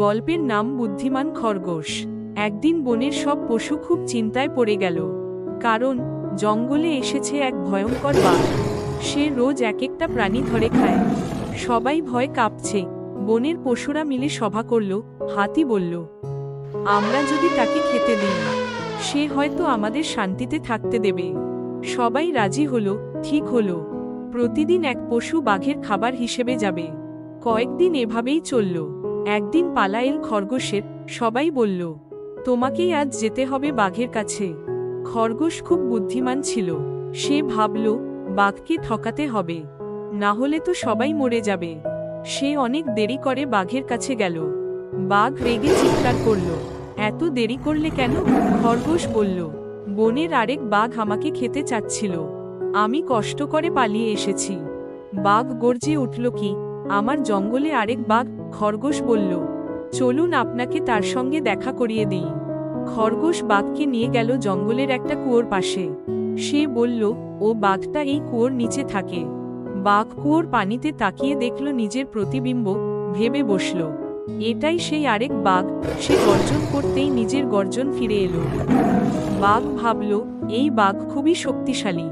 গল্পের নাম বুদ্ধিমান খরগোশ। একদিন বনের সব পশু খুব চিন্তায় পড়ে গেল। কারণ, জঙ্গলে এসেছে এক ভয়ঙ্কর বাঘ। সে রোজ এক একটা প্রাণী ধরে খায়। সবাই ভয় কাঁপছে। বনের পশুরা মিলে সভা করল, হাতি বলল, আমরা যদি তাকে খেতে দিই, সে হয়তো আমাদের শান্তিতে থাকতে দেবে। সবাই রাজি হলো, ঠিক হলো। প্রতিদিন এক পশু বাঘের খাবার হিসেবে যাবে। কয়েকদিন এভাবেই চলল। একদিন পালাইল খরগোশের, সবাই বলল, তোমাকেই আজ যেতে হবে বাঘের কাছে। খরগোশ খুব বুদ্ধিমান ছিল। সে ভাবল, বাঘকে ঠকাতে হবে। না হলে তো সবাই মরে যাবে। সে অনেক দেরি করে বাঘের কাছে গেল। বাঘ রেগে চিৎকার করল, এত দেরি করলে কেন? খরগোশ বলল, বনের আরেক বাঘ আমাকে খেতে চাচ্ছিল। আমি কষ্ট করে পালিয়ে এসেছি। বাঘ গর্জে উঠল, কি আমার জঙ্গলে আরেক বাঘ, খরগোশ বলল, চলুন আপনাকে তার সঙ্গে দেখা করিয়ে দিই। খরগোশ বাঘকে নিয়ে গেল জঙ্গলের একটা কুয়োর পাশে। সে বলল, ও বাঘটা এই কুয়োর নিচে থাকে। বাঘ কুয়োর পানিতে তাকিয়ে দেখল নিজের প্রতিবিম্ব, ভেবে বসল। এটাই সেই আরেক বাঘ, সে গর্জন করতেই নিজের গর্জন ফিরে এলো। বাঘ ভাবল, এই বাঘ খুবই শক্তিশালী।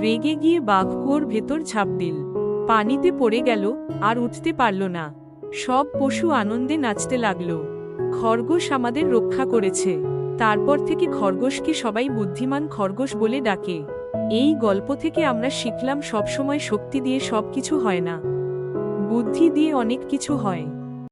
রেগে গিয়ে বাঘ কুয়োর ভেতর ঝাঁপ দিল। পানিতে পড়ে গেল, আর উঠতে পারল না। সব পশু আনন্দে নাচতে লাগল। খরগোশ আমাদের রক্ষা করেছে। তারপর থেকে খরগোশকে সবাই বুদ্ধিমান খরগোশ বলে ডাকে। এই গল্প থেকে আমরা শিখলাম সবসময় শক্তি দিয়ে সব কিছু হয় না। বুদ্ধি দিয়ে অনেক কিছু হয়।